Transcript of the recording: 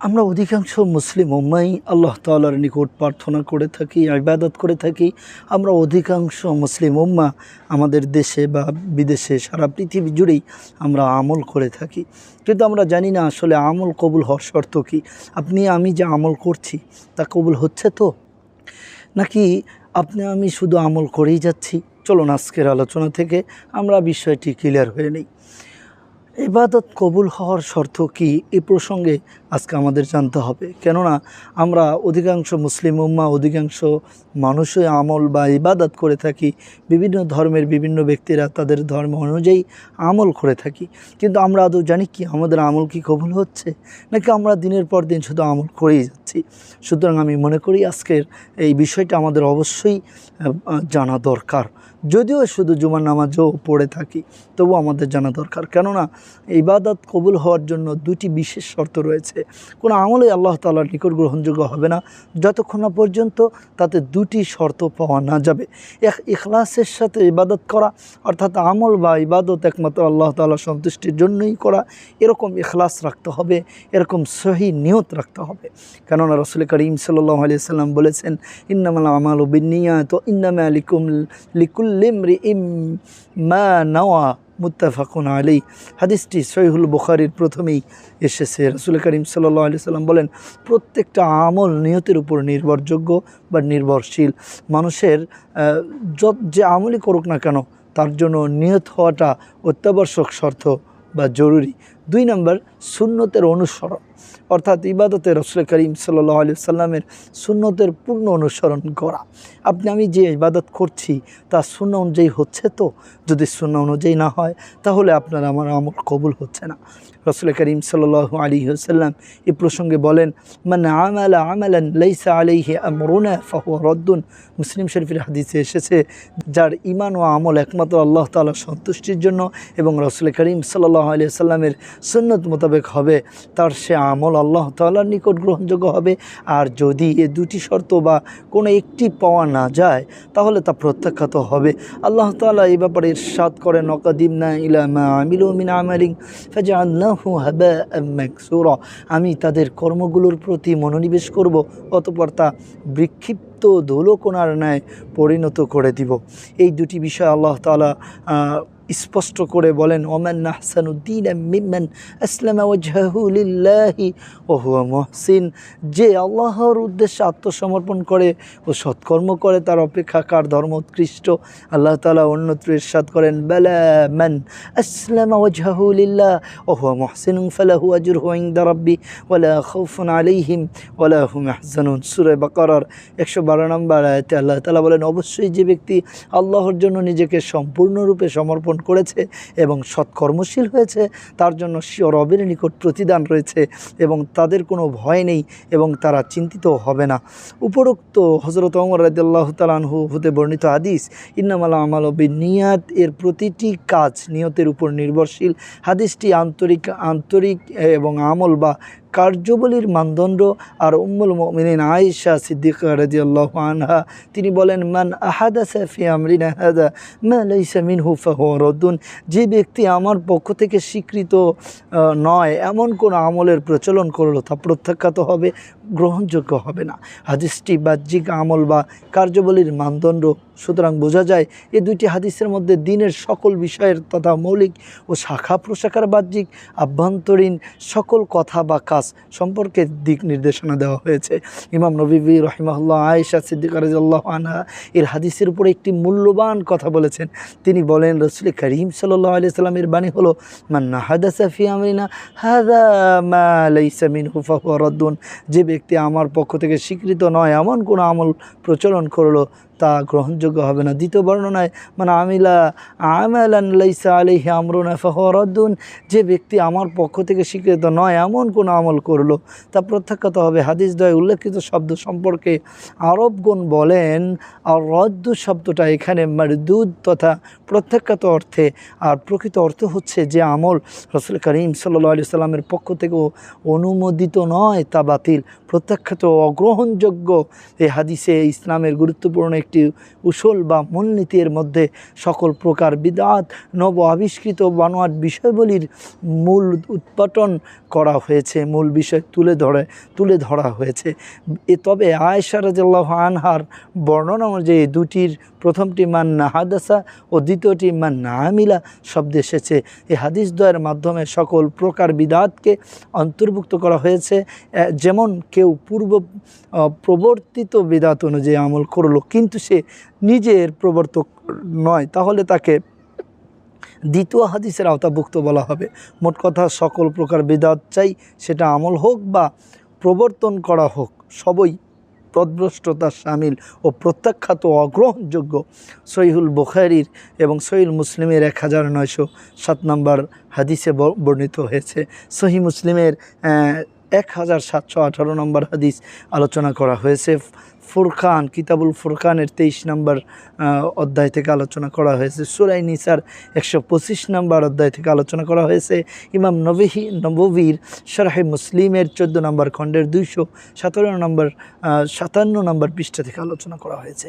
আমরা অধিকাংশ মুসলিম উম্মাই আল্লাহ তালার নিকট প্রার্থনা করে থাকি, ইবাদত করে থাকি। আমরা অধিকাংশ মুসলিম উম্মা আমাদের দেশে বা বিদেশে, সারা পৃথিবী জুড়েই আমরা আমল করে থাকি। কিন্তু আমরা জানি না আসলে আমল কবুল হওয়ার শর্ত কী। আপনি, আমি যে আমল করছি, তা কবুল হচ্ছে তো? নাকি আপনি, আমি শুধু আমল করেই যাচ্ছি? চলুন আজকের আলোচনা থেকে আমরা বিষয়টি ক্লিয়ার হয়ে নেই। ইবাদত কবুল হওয়ার শর্ত কি? এ প্রসঙ্গে আজকে আমাদের জানতে হবে। কেননা, আমরা অধিকাংশ মুসলিম উম্মা, অধিকাংশ মানুষই আমল বা ইবাদত করে থাকি। বিভিন্ন ধর্মের বিভিন্ন ব্যক্তিরা তাদের ধর্ম অনুযায়ী আমল করে থাকি। কিন্তু আমরা আদৌ জানি কি আমাদের আমল কি কবুল হচ্ছে? নাকি আমরা দিনের পর দিন শুধু আমল করেই যাচ্ছি? সুতরাং আমি মনে করি আজকের এই বিষয়টা আমাদের অবশ্যই জানা দরকার। যদিও শুধু জুমার নামাজও পড়ে থাকি তবু আমাদের জানা দরকার। কেননা ইবাদত কবুল হওয়ার জন্য দুটি বিশেষ শর্ত রয়েছে। কোনো আমলে আল্লাহ তালার নিকট গ্রহণযোগ্য হবে না। যতক্ষণ না পর্যন্ত তাতে দুটি শর্ত পাওয়া না যাবে। এক ইখলাসের সাথে ইবাদত করা, অর্থাৎ আমল বা ইবাদত একমাত্র আল্লাহ তালার সন্তুষ্টির জন্যই করা, এরকম ইখলাস রাখতে হবে, এরকম সহি নিয়ত রাখতে হবে। কেননা রসুল করিম সাল্লাহ আলিয়া সাল্লাম বলেছেন, ইন্নামাল আমাল বিনিয়া তো ইন্নামা লিকুম লিকুল্লিমরি ইম মা নওয়া। মুত্তাফাকুন আলী হাদিসটি সহিহুল বুখারির প্রথমেই এসেছে। রসুল করিম সাল্লা আলি সাল্লাম বলেন, প্রত্যেকটা আমল নিয়তের উপর নির্ভরযোগ্য বা নির্ভরশীল। মানুষের যত যে আমলই করুক না কেন, তার জন্য নিয়ত হওয়াটা অত্যাবশ্যক শর্ত বা জরুরি। দুই নম্বর শূন্যতের অনুসরণ। অর্থাৎ ইবাদতে রসুল করিম সাল্লাহ আলি সাল্লামের সুন্নতের পূর্ণ অনুসরণ করা। আপনি, আমি যে ইবাদত করছি তা শূন্য অনুযায়ী হচ্ছে তো? যদি শূন্য অনুযায়ী না হয়, তাহলে আপনার আমার আমল কবুল হচ্ছে না। রসুল করিম সাল্লাহ আলী সাল্লাম এই প্রসঙ্গে বলেন মানে আমালা আমালান লাইসা আলাইহি আমরুনা ফাহু রদ্দুন। মুসলিম শরীফের হাদিসে এসেছে, যার ইমান ও আমল একমাত্র আল্লাহ তাআলার সন্তুষ্টির জন্য এবং রসুল করিম সাল্লাহ আলি সাল্লামের সুন্নত মোতাবেক হবে। তার সে আমল আল্লাহ তাআলার নিকট গ্রহণযোগ্য হবে। আর যদি এ দুটি শর্ত বা কোনো একটি পাওয়া না যায় তাহলে তা প্রত্যাখ্যাত হবে। আল্লাহ তালা এই ব্যাপারে ইরশাদ করেন অকাদিমনা ইলা মা আমিলু মিন আমি তাদের কর্মগুলোর প্রতি মনোনিবেশ করব অতপর তা বিক্ষিপ্ত ধুলোকোনার ন্যায় পরিণত করে দিব। এই দুটি বিষয় আল্লাহ আহ, স্পষ্ট করে বলেন, ওমান নাহসানুদ্দিন মিম্মান আসলামা ওয়াজহাহু লিল্লাহি ওয়া হুয়া মুহসিন। যে আল্লাহর উদ্দেশ্যে আত্মসমর্পণ করে ও সৎকর্ম করে, তার অপেক্ষা কার ধর্ম উৎকৃষ্ট আল্লাহ তালা অন্যত্র ইরশাদ করেন, বালা মান আসলামা ওয়াজহাহু লিল্লাহ ওয়া হুয়া মুহসিনুন ফালাহু আজরুহু ইনদা রাব্বি ওয়ালা খাউফুন আলাইহিম ওয়ালা হুম ইয়াহজানুন সূরা বাকারার 112 নম্বর আয়াতে আল্লাহ তাআলা বলেন, অবশ্যই যে ব্যক্তি আল্লাহর জন্য নিজেকে সম্পূর্ণরূপে সমর্পণ করেছে এবং সৎকর্মশীল হয়েছে, তার জন্য রবের নিকট প্রতিদান রয়েছে এবং তাদের কোনো ভয় নেই এবং তারা চিন্তিত হবে না। উপরোক্ত হজরত অমর রাদিয়াল্লাহ তালানহু হতে বর্ণিত হাদিস, ইন্নামালা আমাল নিয়াত এর প্রতিটি কাজ নিয়তের উপর নির্ভরশীল। হাদিসটি আন্তরিক আন্তরিক এবং আমল বা কার্যবলীর মানদণ্ড আর উম্মুল মুমিনিন আয়েশা সিদ্দিকা আল্লাহ আনহা, তিনি বলেন, মান আহাদাসা ফি আমরিনা হাদা, মা লাইসা মিনহু ফাহুয়া রদ্দুন যে ব্যক্তি আমার পক্ষ থেকে স্বীকৃত নয়, এমন কোন আমলের প্রচলন করল তা প্রত্যাখ্যাত হবে। গ্রহণযোগ্য হবে না। হাদিসটি বাহ্যিক আমল বা কার্যবলীর মানদণ্ড। সুতরাং বোঝা যায়, এ দুইটি হাদিসের মধ্যে দিনের সকল বিষয়ের তথা মৌলিক ও শাখা প্রশাখার বাহ্যিক, আভ্যন্তরীণ সকল কথা বা কাজ সম্পর্কে দিক নির্দেশনা দেওয়া হয়েছে। ইমাম নবীবী রহিমাহুল্লাহ আয়েশা সিদ্দিক রাজিয়াল্লাহ আনহা এর হাদিসের উপরে একটি মূল্যবান কথা বলেছেন। তিনি বলেন, রসুল করিম সাল্লাহ আলি সাল্লামের বাণী হলো মান্না হাদা ফি আমরিনা হাদা মা লাইসা ফাহুয়া রদ্দুন। যে আমার পক্ষ থেকে স্বীকৃত নয় এমন কোনো আমল প্রচলন করল তা গ্রহণযোগ্য হবে না। দ্বিতীয় বর্ণনায় মানে আমিলা আমালান লাইসা আলাইহি আমরুনা ফাহুয়া রদ্দুন যে ব্যক্তি আমার পক্ষ থেকে স্বীকৃত নয়, এমন কোনো আমল করল। তা প্রত্যাখ্যাত হবে। হাদিস দয় উল্লেখিত শব্দ সম্পর্কে আরবগণ বলেন, আর রদ্দ শব্দটা এখানে মানে দুধ তথা প্রত্যাখ্যাত অর্থে, আর প্রকৃত অর্থ হচ্ছে যে আমল রসুল করিম সাল্লা আলি সাল্লামের পক্ষ থেকেও অনুমোদিত নয়, তা বাতিল, প্রত্যাখ্যাত অগ্রহণযোগ্য। এই হাদিসে ইসলামের গুরুত্বপূর্ণ একটি উসল বা মূলনীতির মধ্যে সকল প্রকার বিদাত, নব আবিষ্কৃত বানোয়াট বিষয়বলির মূল উৎপাটন করা হয়েছে, মূল বিষয় তুলে ধরে, তুলে ধরা হয়েছে। এ তবে আয়সারাজ আনহার বর্ণনা অনুযায়ী দুটির প্রথমটি, মান না নাহাদাসা ও দ্বিতীয়টি, মান নামিলা শব্দ এসেছে। এই হাদিস দ্বয়ের মাধ্যমে সকল প্রকার বিদাতকে অন্তর্ভুক্ত করা হয়েছে। যেমন কেউ পূর্ব প্রবর্তিত বিদাত অনুযায়ী আমল করল, কিন্তু সে নিজের প্রবর্তক নয়, তাহলে তাকে দ্বিতীয় হাদিসের আওতাভুক্ত বলা হবে। মোট কথা, সকল প্রকার বিদাত চাই সেটা আমল হোক বা প্রবর্তন করা হোক, সবই পদভ্রষ্টতা সামিল ও প্রত্যাখ্যাত অগ্রহণযোগ্য সহিহুল বুখারির এবং সহিল মুসলিমের এক হাজার নয়শো সাত নম্বর হাদিসে বর্ণিত হয়েছে। সহি মুসলিমের এক হাজার সাতশো আঠারো নম্বর হাদিস আলোচনা করা হয়েছে। ফুরকান, কিতাবুল ফুরকানের তেইশ নম্বর অধ্যায় থেকে আলোচনা করা হয়েছে। সুরাই নিসার একশো পঁচিশ নম্বর অধ্যায় থেকে আলোচনা করা হয়েছে। ইমাম নবীহি নববীর শরাহে মুসলিমের চোদ্দ নম্বর খণ্ডের দুইশো সতেরো নম্বর সাতান্ন নম্বর পৃষ্ঠা থেকে আলোচনা করা হয়েছে।